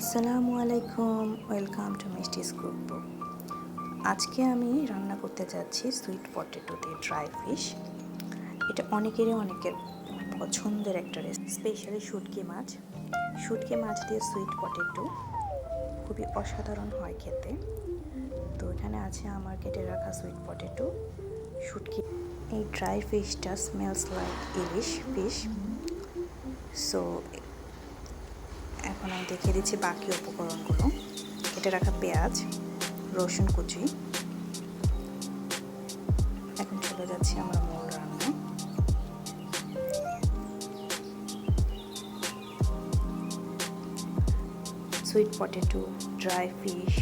আসসালামু আলাইকুম, welcome to মিস্টিস cook আজকে আমি রান্না করতে যাচ্ছি সুইট পটেটো দিয়ে ড্রাই ফিশ। এটা অনেকেরই অনেকের পছন্দের একটা রেসিপি স্পেশালি শুটকি মাছ। শুটকি মাছ দিয়ে সুইট পটেটো খুবই অসাধারণ হয় খেতে। তো এখানে আছে আমার কেটে রাখা সুইট পটেটো, শুটকি। এই dry ফিশটা smells like ilish fish so এখন আমি দেখিয়ে দিচ্ছি বাকি উপকরণগুলো। কেটে রাখা পেঁয়াজ, রসুন কুচি। এখন চলে যাচ্ছি আমরা মূল রান্নায়। সুইট পটেটো ড্রাই ফিশ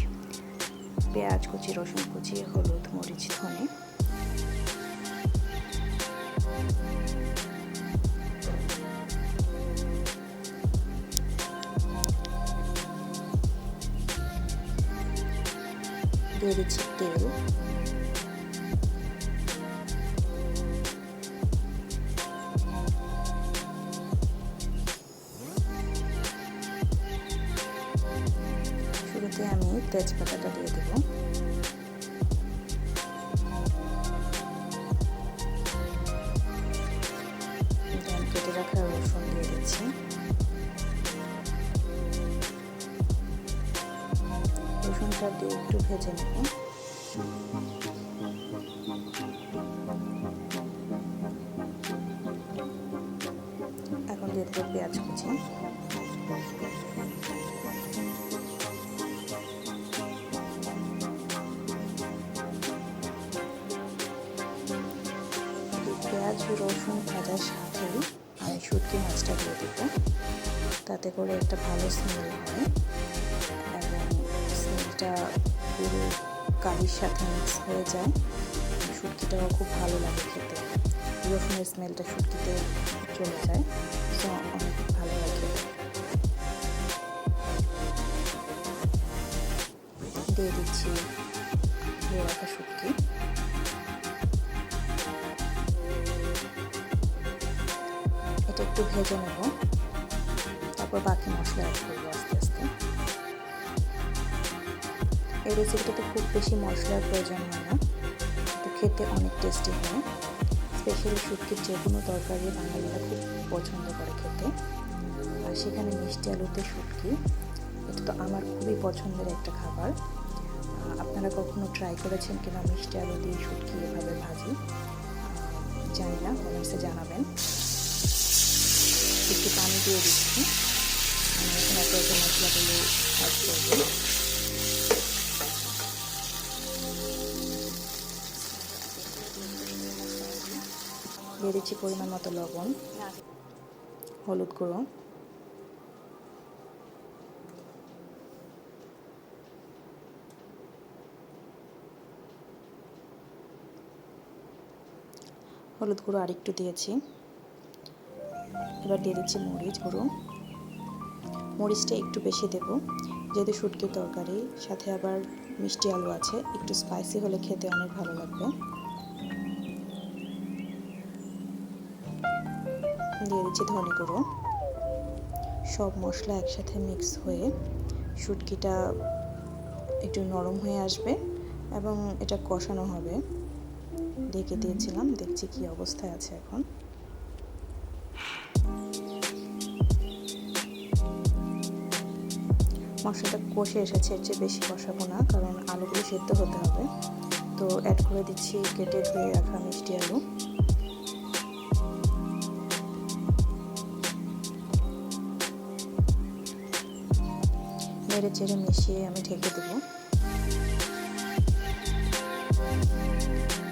পেঁয়াজ কুচি, রসুন কুচি, হলুদ, মরিচ, ধনে। দিয়ে দিচ্ছি তেল শুরুতে আমি তেজপাতাটা দিয়ে দেবো। কেটে রসুন দিয়ে দিচ্ছি। রসুনটা দিয়ে একটু ভেজে নেব। এখন দিয়ে দেবো পেঁয়াজ কুচি। পেঁয়াজ, রসুন ভাজার সাথেই আমি শুটকি মাছটা দিয়ে দেবো। তাতে করে একটা ভালো স্মেল হয়। স্মেলটা পুরো কারির সাথে মিক্স হয়ে যায়। শুটকিটাও খুব ভালো লাগে খেতে। রসুনের স্মেলটা শুটকিতে চলে যায়। সো অনেক ভালো লাগে দিয়ে দিচ্ছি রাখা শুটকি এটা একটু ভেজে নেব। তারপর বাকি মশলা অ্যাড এই রেসিপিটাতে খুব বেশি মশলার প্রয়োজন হয় না। তো খেতে অনেক টেস্টি হয়। স্পেশালি শুটকির যে কোনো তরকারি বাঙালিরা খুব পছন্দ করে খেতে। আর সেখানে মিষ্টি আলুতে শুটকি, এটা তো আমার খুবই পছন্দের একটা খাবার। আপনারা কখনো ট্রাই করেছেন কিনা মিষ্টি আলু দিয়ে শুটকি এভাবে ভাজি? জানি না, কমেন্টসে জানাবেন। একটু পানি দিয়ে দিচ্ছি। আমি এখন একে একে মশলাগুলো অ্যাড করব। দিয়ে দিচ্ছি পরিমাণ মতো লবণ, হলুদ গুঁড়ো। হলুদ গুঁড়ো আরেকটু দিয়েছি। এবার দিয়ে দিচ্ছি মরিচ গুঁড়ো। মরিচটা একটু বেশি দেব, যেহেতু শুটকি তরকারি, সাথে আবার মিষ্টি আলু আছে, একটু স্পাইসি হলে খেতে অনেক ভালো লাগবে। দিয়ে দিচ্ছি ধনে গুঁড়ো। সব মশলা একসাথে মিক্স হয়ে শুটকিটা একটু নরম হয়ে আসবে এবং এটা কষানো হবে। ঢেকে দিয়েছিলাম, দেখছি কি অবস্থায় আছে এখন। মশলাটা কষে এসেছে, এর চেয়ে বেশি কষাবো না, কারণ আলুগুলো সেদ্ধ হতে হবে। তো অ্যাড করে দিচ্ছি কেটে ধুয়ে রাখা মিষ্টি আলু। নেড়ে চেড়ে মিশিয়ে আমি ঢেকে দেবো।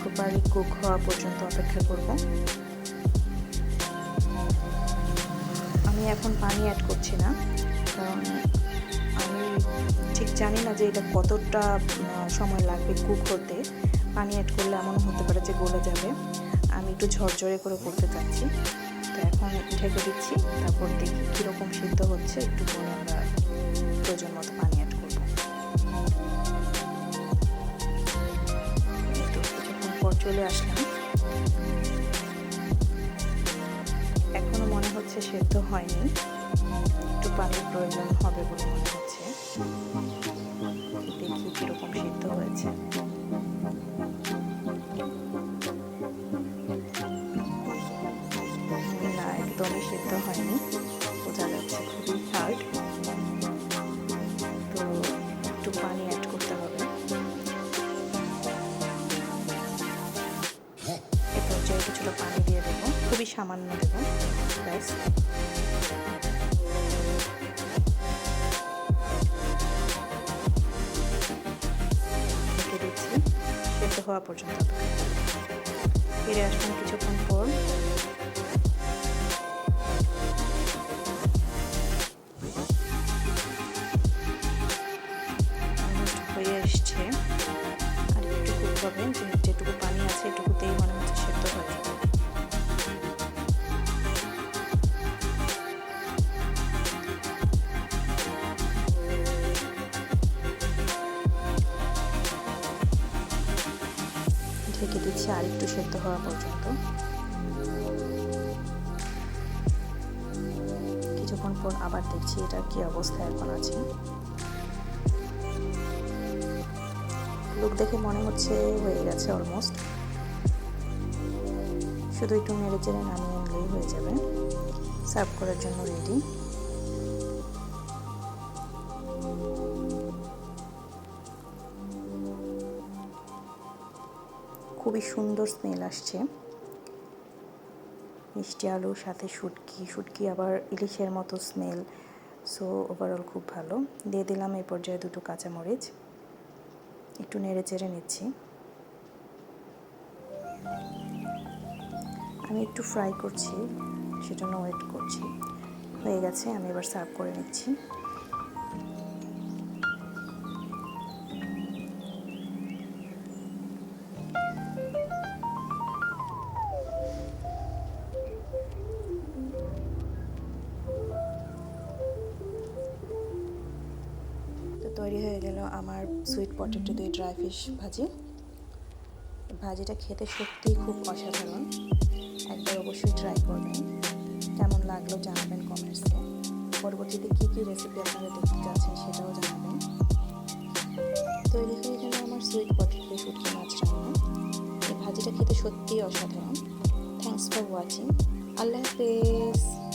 প্রপারলি কুক হওয়া পর্যন্ত অপেক্ষা করব। আমি এখন পানি অ্যাড করছি না, কারণ আমি ঠিক জানি না যে এটা কতটা সময় লাগবে কুক হতে। পানি অ্যাড করলে এমন হতে পারে যে গলে যাবে। আমি একটু ঝরঝরে করে করতে চাচ্ছি। তো এখন ঢেকে দিচ্ছি, তারপর দেখি কীরকম সিদ্ধ হচ্ছে, একটু পরে আমরা প্রয়োজন মতো পানি অ্যাড করব পর চলে আসলাম, এখনও মনে হচ্ছে সেদ্ধ হয়নি। একটু পানির প্রয়োজন হবে বলে মনে হচ্ছে। দেখি কীরকম সিদ্ধ হয়েছে। না, একদমই সিদ্ধ হয়নি। খুবই সামান্য দেবেন হওয়া পর্যন্ত ফিরে আসবেন কিছুক্ষণ পর। দিচ্ছি আর একটু সেদ্ধ হওয়া পর্যন্ত। কিছুক্ষণ পর আবার দেখছি এটা কি অবস্থা এখন আছে। লুক দেখে মনে হচ্ছে হয়ে গেছে অলমোস্ট শুধু একটু নেড়ে চেড়ে নামিয়ে আনলেই হয়ে যাবে। সার্ভ করার জন্য রেডি খুবই সুন্দর স্মেল আসছে। মিষ্টি আলুর সাথে শুটকি শুটকি আবার ইলিশের মতো স্মেল সো ওভারঅল খুব ভালো। দিয়ে দিলাম এই পর্যায়ে দুটো কাঁচামরিচ। একটু নেড়ে চেড়ে নিচ্ছি। আমি একটু ফ্রাই করছি, সেজন্য ওয়েট করছি। হয়ে গেছে, আমি এবার সার্ভ করে নিচ্ছি। তৈরি হয়ে গেল আমার সুইট পটেটো দিয়ে ড্রাই ফিশ ভাজি। ভাজিটা খেতে সত্যিই খুব অসাধারণ। একবার অবশ্যই ট্রাই করবেন। কেমন লাগল জানাবেন কমেন্টসে পরবর্তীতে কী কী রেসিপি আপনারা দেখতে চাচ্ছেন সেটাও জানাবেন। তৈরি হয়ে গেল আমার সুইট পটেটো শুটকি মাছ রান্না। এই ভাজিটা খেতে সত্যিই অসাধারণ। থ্যাংকস ফর ওয়াচিং আল্লাহ হাফেজ।